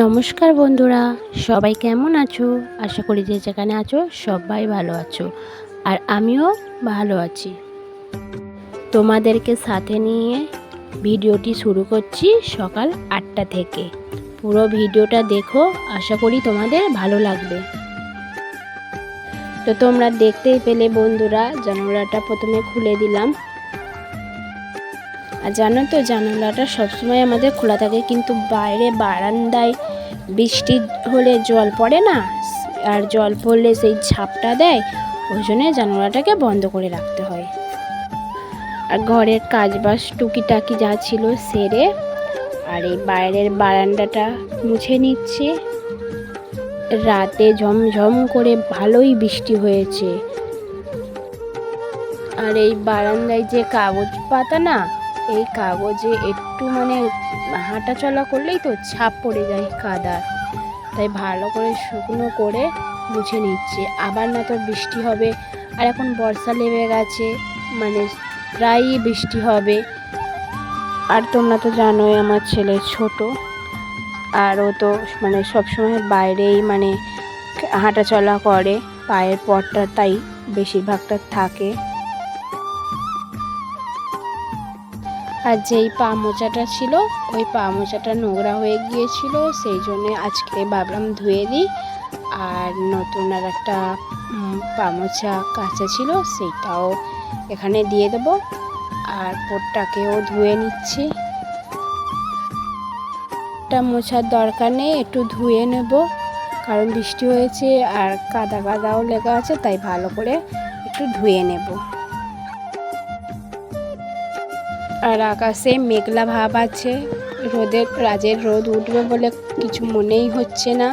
নমস্কার বন্ধুরা, সবাই কেমন আছো? আশা করি যে যেখানে আছো সবাই ভালো আছো, আর আমিও ভালো আছি। তোমাদেরকে সাথে নিয়ে ভিডিওটি শুরু করছি সকাল আটটা থেকে। পুরো ভিডিওটা দেখো, আশা করি তোমাদের ভালো লাগবে। তো তোমরা দেখতেই পেলে বন্ধুরা, জানালাটা প্রথমে খুলে দিলাম। আর জানো তো, জানালাটা সবসময় আমাদের খোলা থাকে, কিন্তু বাইরে বারান্দায় বৃষ্টি হলে জল পড়ে না, আর জল পড়লে সেই ঝাপটা দেয়, ওই জন্যে জানালাটাকে বন্ধ করে রাখতে হয়। আর ঘরের কাজ বাস টুকিটাকি যা ছিল সেরে, আর এই বাইরের বারান্দাটা মুছে নিচ্ছে। রাতে ঝমঝম করে ভালোই বৃষ্টি হয়েছে। আর এই বারান্দায় যে কাগজ পাতা না এই কাগজে একটু মানে হাঁটা চলা করলেই তো ছাপ পড়ে যায় কাদার। তাই ভালো করে শুকনো করে মুছে নিচ্ছে। আবার না তো বৃষ্টি হবে, আর এখন বর্ষা লেগে গেছে মানে প্রায়ই বৃষ্টি হবে। আর তোমরা তো জানোই আমার ছেলে ছোট, আর ও তো মানে সবসময় বাইরেই মানে হাঁটা চলা করে, পায়ের পরটা তাই বেশিরভাগটা থাকে। আর যেই পা মোচাটা ছিল, ওই পা মোচাটা নোংরা হয়ে গিয়েছিল, সেই জন্য আজকে ভাবলাম ধুয়ে দিই। আর নতুন আর একটা পা মোছা কাঁচা ছিল, সেইটাও এখানে দিয়ে দেব। আর পোটটাকেও ধুয়ে নিচ্ছি। একটা মোছার দরকার নেই, একটু ধুয়ে নেব, কারণ বৃষ্টি হয়েছে আর কাদা কাদাও লেগে আছে, তাই ভালো করে একটু ধুয়ে নেব। আর আকাশে মেঘলা ভাব আছে। রোদের রাজের রোদ উঠবে বলে কিছু মনেই হচ্ছে না।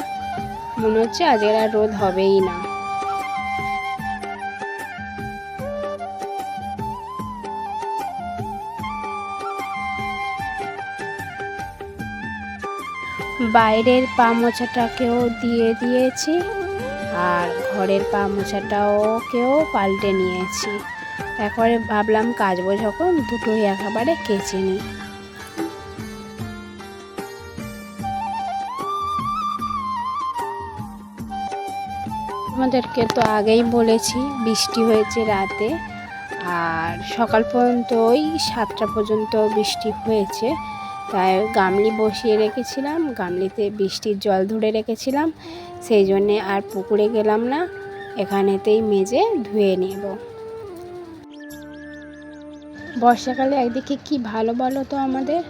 মনে হচ্ছে আজকের আর রোদ হবেই না। বাইরের পা মোছাটাকেও দিয়ে দিয়েছি, আর ঘরের পা মোছাটাও কেউ পাল্টে নিয়েছি। একবারে ভাবলাম কাচবো যখন, দুটোই একেবারে কেচে নিই। আমাদেরকে তো আগেই বলেছি, বৃষ্টি হয়েছে রাতে, আর সকাল পর্যন্ত ওই সাতটা পর্যন্ত বৃষ্টি হয়েছে। তাই গামলি বসিয়ে রেখেছিলাম, গামলিতে বৃষ্টির জল ধরে রেখেছিলাম, সেই জন্যে আর পুকুরে গেলাম না, এখানেতেই মেজে ধুয়ে নেব। বর্ষাকালে একদিকে কি ভালো বলো তো আমাদের?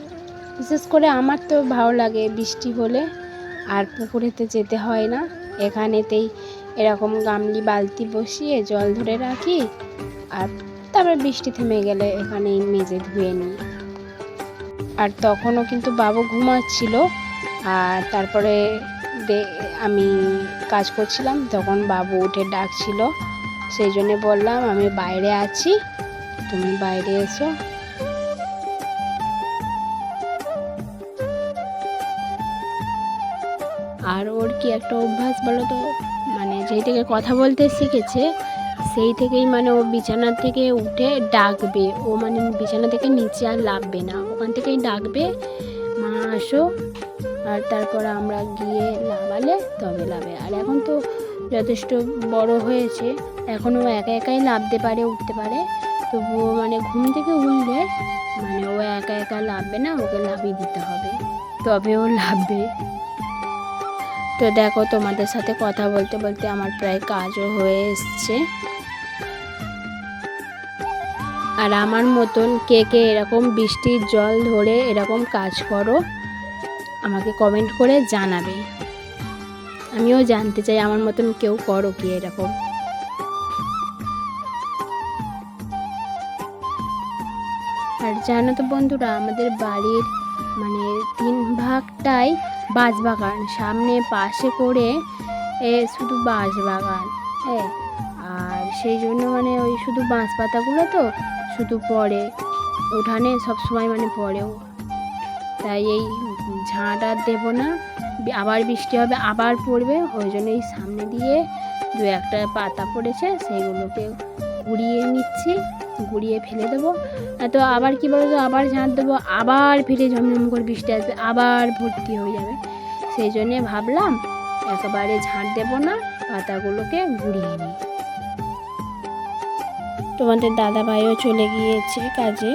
বিশেষ করে আমার তো ভালো লাগে বৃষ্টি হলে, আর পুকুরেতে যেতে হয় না। এখানেতেই এরকম গামলি বালতি বসিয়ে জল ধরে রাখি, আর তারপর বৃষ্টি থেমে গেলে এখানেই মেজে ধুয়ে নিই। আর তখনও কিন্তু বাবু ঘুমাচ্ছিল, আর তারপরে আমি কাজ করছিলাম, তখন বাবু উঠে ডাকছিল। সেই জন্যে বললাম, আমি বাইরে আছি। তুমি বাইরে এসো। আর ওর কি একটা অভ্যাস বলো তো? মানে যেই থেকে কথা বলতে শিখেছে, সেই থেকেই মানে ও বিছানা থেকে উঠে ডাকবে। ও মানে বিছানা থেকে নিচে আর লাভবে না। ওখান থেকেই ডাকবে, মা, আসো। আর তারপর আমরা গিয়ে লাভালে তবে লাভে আর এখন তো যথেষ্ট বড় হয়েছে। এখনও একা একাই লাভতে পারে, উঠতে পারে। তবুও মানে ঘুম থেকে উঠলে মানে ও একা একা লাভবে না, ওকে লাভিয়ে দিতে হবে। তবে ও লাভবে। তো দেখো তোমাদের সাথে কথা বলতে বলতে আমার প্রায় কাজও হয়ে এসছে। আর আমার মতন কে কে এরকম বৃষ্টির জল ধরে এরকম কাজ করো, আমাকে কমেন্ট করে জানাবে। আমিও জানতে চাই আমার মতন কেউ করো কি এরকম। আর জানো তো বন্ধুরা, আমাদের বাড়ির মানে তিন ভাগটাই বাঁশ বাগান সামনে পাশে করে এ শুধু বাঁশ বাগান হ্যাঁ আর সেই জন্য মানে ওই শুধু বাঁশ পাতাগুলো তো শুধু পড়ে। উঠানে সবসময় মানে পড়েও। তাই এই ঝাঁটা দেবো না। আবার বৃষ্টি হবে, আবার পড়বে। ওই জন্য এই সামনে দিয়ে দু একটা পাতা পড়েছে, সেইগুলোকে উড়িয়ে নিচ্ছি। গুড়িয়ে ফেলে দেবো। তো আবার কী বলতো, আবার ঝাঁট দেবো, আবার ফিরে ঝমঝম করে বৃষ্টি আসবে, আবার ভর্তি হয়ে যাবে। সেই জন্যে ভাবলাম, একেবারে ঝাঁট দেবো না, পাতাগুলোকে ঘুরিয়ে নিই। তোমাদের দাদা ভাইও চলে গিয়েছে কাজে,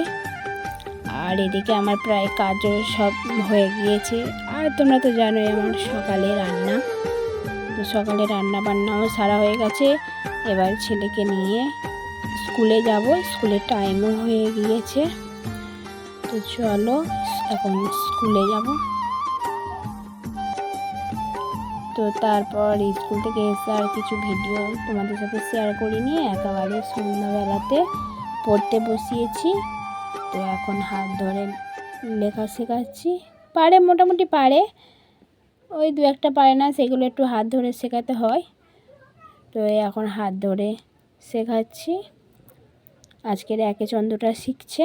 আর এদিকে আমার প্রায় কাজও সব হয়ে গিয়েছে। আর তোমরা তো জানোই আমার সকালে রান্না। সকালে রান্না বান্নাও সারা হয়ে গেছে। এবার ছেলেকে নিয়ে স্কুলে যাব, স্কুলের টাইমও হয়ে গিয়েছে। তো চলো, এখন স্কুলে যাব। তো তারপর স্কুল থেকে এসে আর কিছু ভিডিও তোমাদের সাথে শেয়ার করিনি একেবারে সন্ধ্যাবেলাতে পড়তে বসিয়েছি। তো এখন হাত ধরে লেখা শেখাচ্ছি। পারে, মোটামুটি পারে। ওই দু একটা পারে না, সেগুলো একটু হাত ধরে শেখাতে হয়। তো এখন হাত ধরে শেখাচ্ছি। আজকের একে চন্দ্রটা শিখছে।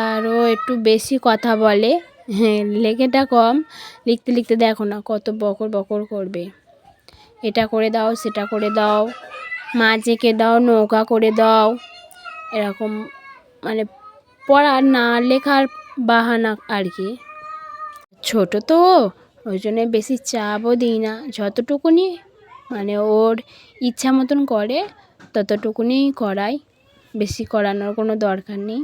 আর ও একটু বেশি কথা বলে। হ্যাঁ লেখেটা কম। লিখতে লিখতে দেখো না কত বকর বকর করবে। এটা করে দাও, সেটা করে দাও। মাছ এঁকে দাও, নৌকা করে দাও। এরকম মানে পড়ার না লেখার বাহানা আর কি। ছোট তো ওই জন্যে বেশি চাপও দিই না। যতটুকুনি মানে ওর ইচ্ছা মতন করে, ততটুকুনি করাই। বেশি করানোর কোনো দরকার নেই।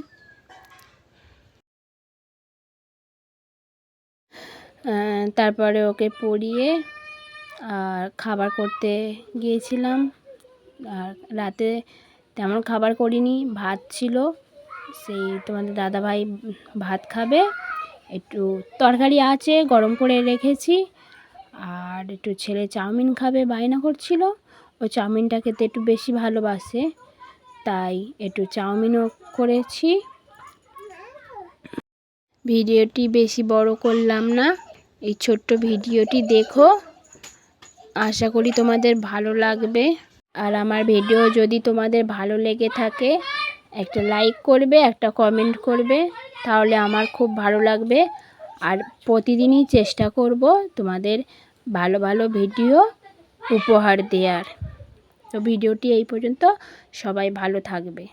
তারপরে ওকে পড়িয়ে আর খাবার করতে গিয়েছিলাম। আর রাতে তেমন খাবার করিনি, ভাত ছিল। সেই তোমাদের দাদাভাই ভাত খাবে। একটু তরকারি আছে, গরম করে রেখেছি। আর একটু ছেলে চাউমিন খাবে, বায়না করছিল। ও চাউমিনটা খেতে একটু বেশি ভালোবাসে, তাই একটু চাউমিনও করেছি। ভিডিওটি বেশি বড় করলাম না, এই ছোট্ট ভিডিওটি দেখো। আশা করি তোমাদের ভালো লাগবে। আর আমার ভিডিও যদি তোমাদের ভালো লেগে থাকে, একটা লাইক করবে, একটা কমেন্ট করবে, তাহলে আমার খুব ভালো লাগবে। আর প্রতিদিনই চেষ্টা করব তোমাদের ভালো ভালো ভিডিও উপহার দেওয়ার তো ভিডিওটি এই পর্যন্ত। সবাই ভালো থাকবে।